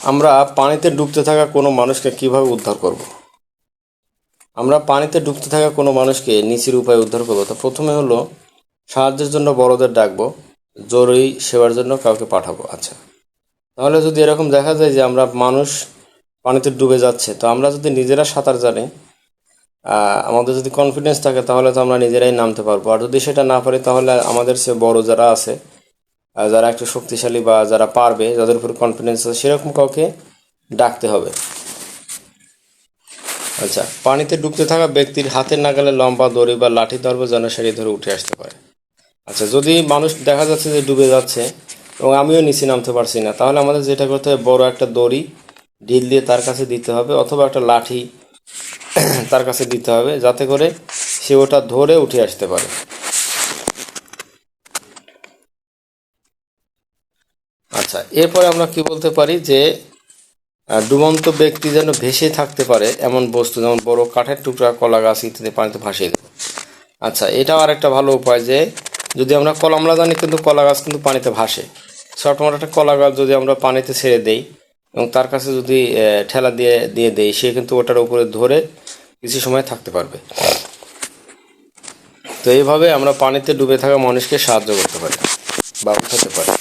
আমরা পানিতে ডুবতে থাকা কোনো মানুষকে কীভাবে উদ্ধার করব? আমরা পানিতে ডুবতে থাকা কোনো মানুষকে নিচের উপায়ে উদ্ধার করব? তো প্রথমে হলো সাহায্যের জন্য বড়দের ডাকবো, জরুরি সেবার জন্য কাউকে পাঠাবো। আচ্ছা তাহলে যদি এরকম দেখা যায় যে আমরা মানুষ পানিতে ডুবে যাচ্ছে, তো আমরা যদি নিজেরা সাঁতার জানি আমাদের যদি কনফিডেন্স থাকে, তাহলে তো আমরা নিজেরাই নামতে পারব। আর যদি সেটা না পারি, তাহলে আমাদের সে বড় যারা আছে যারা একটু শক্তিশালী বা যারা পারবে, যাদের উপর কনফিডেন্স আছে, সেরকম কাউকে ডাকতে হবে। আচ্ছা পানিতে ডুবতে থাকা ব্যক্তির হাতের নাগালে লম্বা দড়ি বা লাঠি ধরবে যেন সেটি ধরে উঠে আসতে পারে। আচ্ছা যদি মানুষ দেখা যাচ্ছে যে ডুবে যাচ্ছে এবং আমিও নিচে নামতে পারছি না, তাহলে আমাদের যেটা করতে হবে, বড় একটা দড়ি ঢিল দিয়ে তার কাছে দিতে হবে অথবা একটা লাঠি তার কাছে দিতে হবে, যাতে করে সে ওটা ধরে উঠে আসতে পারে। আচ্ছা এরপরে আমরা কি বলতে পারি যে ডুবন্ত ব্যক্তি যেন ভেসে থাকতে পারে এমন বস্তু, যেমন বড় কাঠের টুকরা, কলা গাছ ইত্যাদি পানিতে ভাসিয়ে দেবো। আচ্ছা এটাও আর একটা ভালো উপায় যে, যদি আমরা কলামলা জানি কিন্তু কলা গাছ কিন্তু পানিতে ভাসে। ছোট মোটো একটা কলা গাছ যদি আমরা পানিতে ছেড়ে দেই এবং তার কাছে যদি ঠেলা দিয়ে দিয়ে দেই, সে কিন্তু ওটার উপরে ধরে কিছু সময় থাকতে পারবে। তো এইভাবে আমরা পানিতে ডুবে থাকা মানুষকে সাহায্য করতে পারি বা উঠাতে পারি।